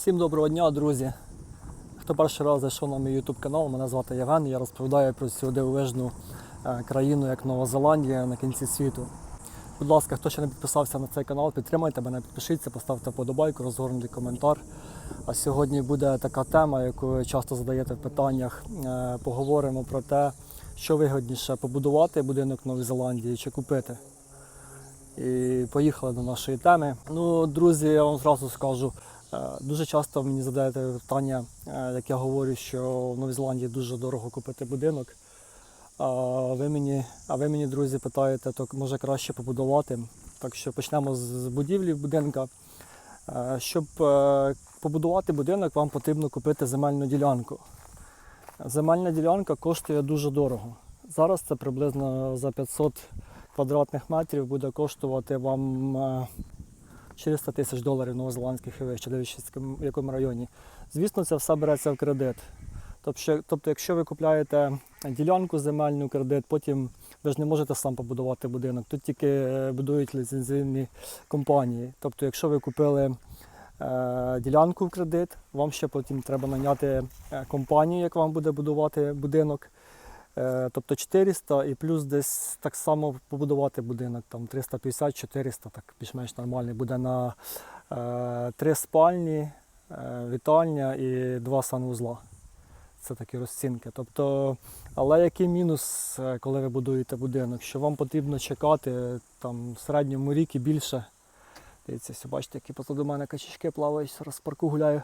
Всім доброго дня, друзі! Хто перший раз зайшов на мій YouTube канал, мене звати Євген, я розповідаю про цю дивовижну е, країну, як Нова Зеландія на кінці світу. Будь ласка, хто ще не підписався на цей канал, підтримайте мене, підпишіться, поставте вподобайку, розгорнутий коментар. А сьогодні буде така тема, яку часто задаєте в питаннях. Е, Поговоримо про те, що вигідніше побудувати будинок в Новій Зеландії чи купити. І поїхали до нашої теми. Ну, друзі, я вам зразу скажу. Е, Дуже часто мені задаєте питання, е, як я говорю, що в Новій Зеландії дуже дорого купити будинок. А ви мені, а ви мені, друзі, питаєте, то може краще побудувати. Так що почнемо з будівлі будинка. Е, Щоб е, побудувати будинок, вам потрібно купити земельну ділянку. Земельна ділянка коштує дуже дорого. Зараз це приблизно за 500 квадратних метрів буде коштувати вам е, 400 тисяч доларів новозеландських вище, дивлячись в якому- районі. Звісно, це все береться в кредит. Тобто, тобто, якщо ви купляєте ділянку земельну кредит, потім ви ж не можете сам побудувати будинок. Тут тільки е, будують ліцензійні компанії. Тобто, якщо ви купили е, ділянку в кредит, вам ще потім треба наняти е, компанію, яка вам буде будувати будинок. Е, Тобто 400 і плюс десь так само побудувати будинок, там 350-400, так більш-менш нормальний буде на е, три спальні, е, вітальня і два санвузла. Це такі розцінки. Тобто, але який мінус, коли ви будуєте будинок, що вам потрібно чекати там, в середньому рік і більше. Дивіться, бачите, які позаду мене качечки плавають, зараз в парку гуляю.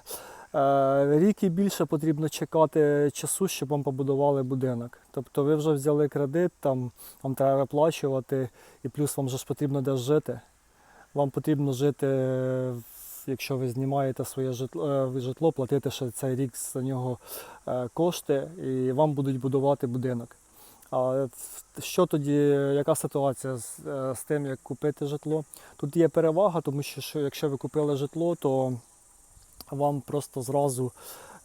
Е, рік і більше потрібно чекати часу, щоб вам побудували будинок. Тобто ви вже взяли кредит, там, вам треба виплачувати, і плюс вам же ж потрібно де жити. Вам потрібно жити, якщо ви знімаєте своє житло, е, житло платити ще цей рік за нього е, кошти, і вам будуть будувати будинок. А що тоді, яка ситуація з, з тим, як купити житло? Тут є перевага, тому що якщо ви купили житло, то вам просто зразу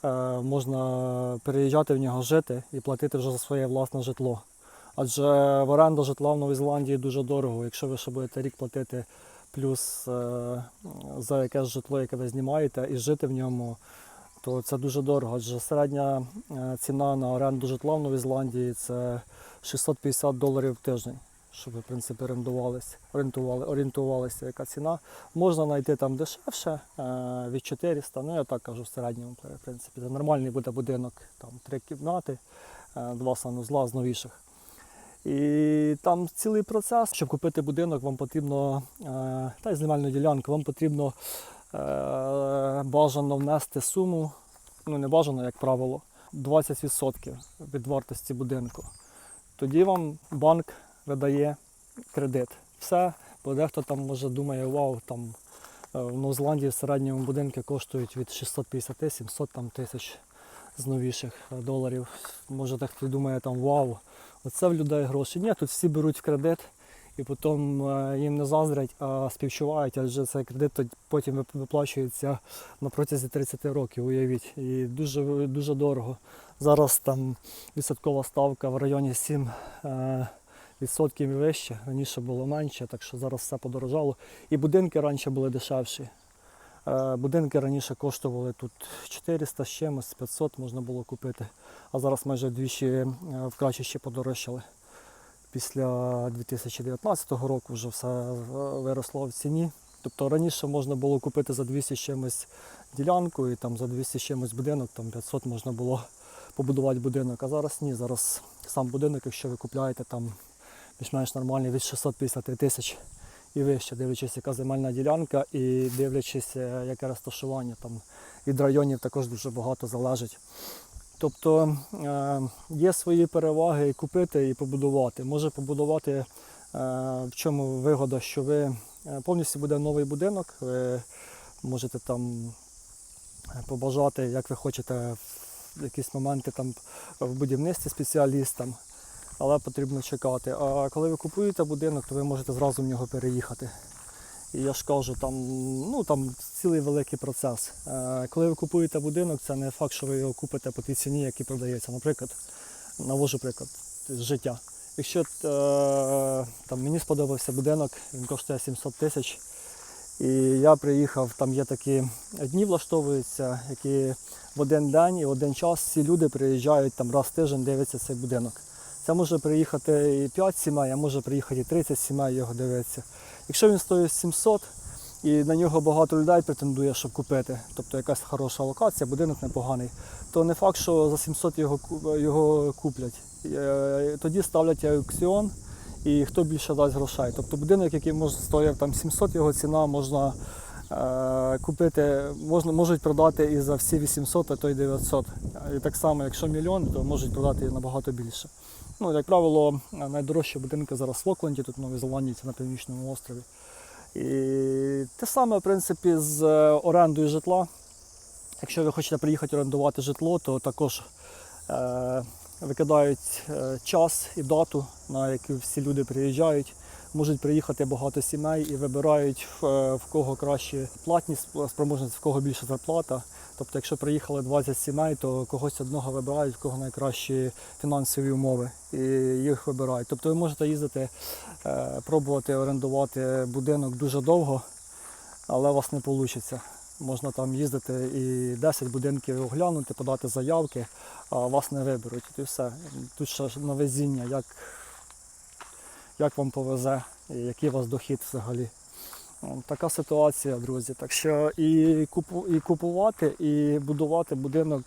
е, можна переїжджати в нього жити і платити вже за своє власне житло. Адже в оренду житла в Новій Зеландії дуже дорого. Якщо ви ще будете рік платити плюс е, за якесь житло, яке ви знімаєте, і жити в ньому, то це дуже дорого. Адже середня е, ціна на оренду житла в Новій Зеландії це 650 доларів в тиждень, щоб ви в принципі орендувалися, орієнтували, орієнтувалися, яка ціна. Можна знайти там дешевше е, від 400, ну я так кажу в середньому, в принципі. Це нормальний буде будинок, там три кімнати, е, два санузла з новіших. І там цілий процес. Щоб купити будинок, вам потрібно, е, та й земельну ділянку, вам потрібно бажано внести суму, ну не бажано, як правило, 20% від вартості будинку. Тоді вам банк видає кредит. Все, бо дехто там може думає, вау, там е, в Новозеландії в середньому будинки коштують від 650-700 там, тисяч з новіших е, доларів. Може дехто думає, там вау, оце в людей гроші. Ні, тут всі беруть кредит і потім е, їм не заздрять, а співчувають, адже цей кредит потім виплачується на протязі 30 років, уявіть. І дуже, дуже дорого. Зараз там відсоткова ставка в районі 7 е, відсотків вище. Раніше було менше, так що зараз все подорожало. І будинки раніше були дешевші. Е, Будинки раніше коштували тут 400 з чимось, 500 можна було купити, а зараз майже вдвічі е, вкраще ще подорожчали. Після 2019 року вже все е, виросло в ціні. Тобто раніше можна було купити за 200 з чимось ділянку і там за 200 чимось будинок, там 500 можна було побудувати будинок. А зараз ні. Зараз сам будинок, якщо ви купляєте там більш-менш нормальний від 650 тисяч і вище, дивлячись, яка земельна ділянка і дивлячись, е, яке розташування. Там від районів також дуже багато залежить. Тобто е, є свої переваги і купити і побудувати. Може побудувати, е, в чому вигода, що ви повністю буде новий будинок, ви можете там побажати, як ви хочете в якісь моменти там в будівництві спеціалістам, але потрібно чекати. А коли ви купуєте будинок, то ви можете зразу в нього переїхати. І я ж кажу, там, ну, там цілий великий процес. Е, коли ви купуєте будинок, це не факт, що ви його купите по тій ціні, який продається. Наприклад, навожу приклад життя. Якщо е, там, мені сподобався будинок, він коштує 700 тисяч, І я приїхав, там є такі дні влаштовуються, які в один день і в один час всі люди приїжджають там раз в тиждень, дивляться цей будинок. Це може приїхати і 5 сімей, а може приїхати і 30 сімей його дивитися. Якщо він стоїть 700 і на нього багато людей претендує, щоб купити, тобто якась хороша локація, будинок непоганий, то не факт, що за 700 його, його куплять. Е, Тоді ставлять аукціон і хто більше дасть грошей. Тобто будинок, який може стояв там 700, його ціна можна е, купити, можна, можуть продати і за всі 800, а то й 900. І так само, якщо мільйон, то можуть продати набагато більше. Ну, як правило, найдорожчі будинки зараз в Окленді, тут в Новій Зеландії, це на північному острові. І те саме, в принципі, з е, орендою житла. Якщо ви хочете приїхати орендувати житло, то також е, викидають е, час і дату, на яку всі люди приїжджають. Можуть приїхати багато сімей і вибирають в, е, кого краще платні сп- спроможність, в кого більше зарплата. Тобто, якщо приїхали 20 сімей, то когось одного вибирають, в кого найкращі фінансові умови, і їх вибирають. Тобто ви можете їздити, е, пробувати орендувати будинок дуже довго, але у вас не вийде. Можна там їздити і 10 будинків оглянути, подати заявки, а вас не виберуть. І все. Тут ще на везіння, як, як вам повезе, і який у вас дохід взагалі. Така ситуація, друзі. Так що і, і купувати, і будувати будинок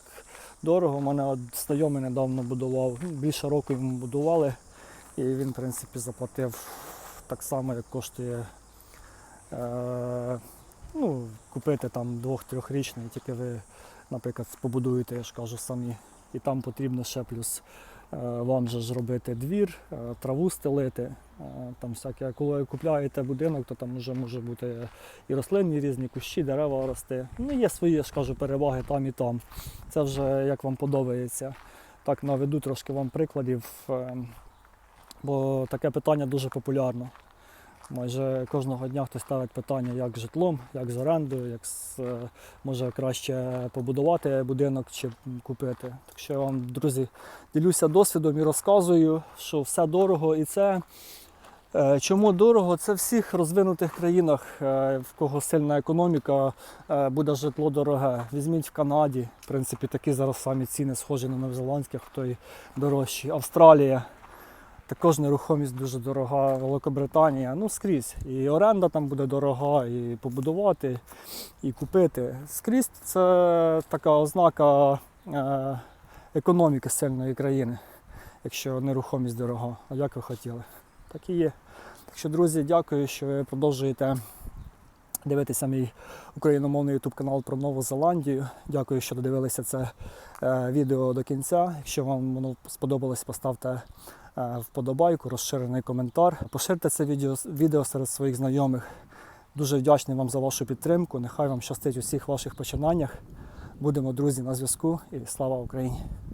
дорого. У мене знайомий недавно будував, ну, більше року йому будували, і він, в принципі, заплатив так само, як коштує е, ну, купити там двох-трьохрічний, тільки ви, наприклад, побудуєте, я ж кажу, самі. І там потрібно ще плюс вам же зробити двір, е, траву стелити. е, Там всяке, коли купляєте будинок, то там вже може бути і рослинні різні кущі, дерева рости. Ну, є свої, я ж кажу, переваги там і там. Це вже як вам подобається. Так наведу трошки вам прикладів, е, бо таке питання дуже популярно. Майже кожного дня хтось ставить питання, як з житлом, як з орендою, як з, е, може краще побудувати будинок чи купити. Так що я вам, друзі, ділюся досвідом і розказую, що все дорого і це. е, Чому дорого? Це в всіх розвинутих країнах, е, в кого сильна економіка, буде житло дороге. Візьміть в Канаді, в принципі, такі зараз самі ціни схожі на новозеландських, хто й дорожчі. Австралія. Також нерухомість дуже дорога, Великобританія, ну скрізь. І оренда там буде дорога, і побудувати, і купити. Скрізь це така ознака е, економіки сильної країни, якщо нерухомість дорога. Як ви хотіли? Так і є. Так що, друзі, дякую, що ви продовжуєте дивитися мій україномовний YouTube канал про Нову Зеландію. Дякую, що додивилися це е, відео до кінця. Якщо вам воно сподобалось, поставте е, вподобайку, розширений коментар. Поширте це відео, відео серед своїх знайомих. Дуже вдячний вам за вашу підтримку. Нехай вам щастить у всіх ваших починаннях. Будемо друзі на зв'язку і слава Україні!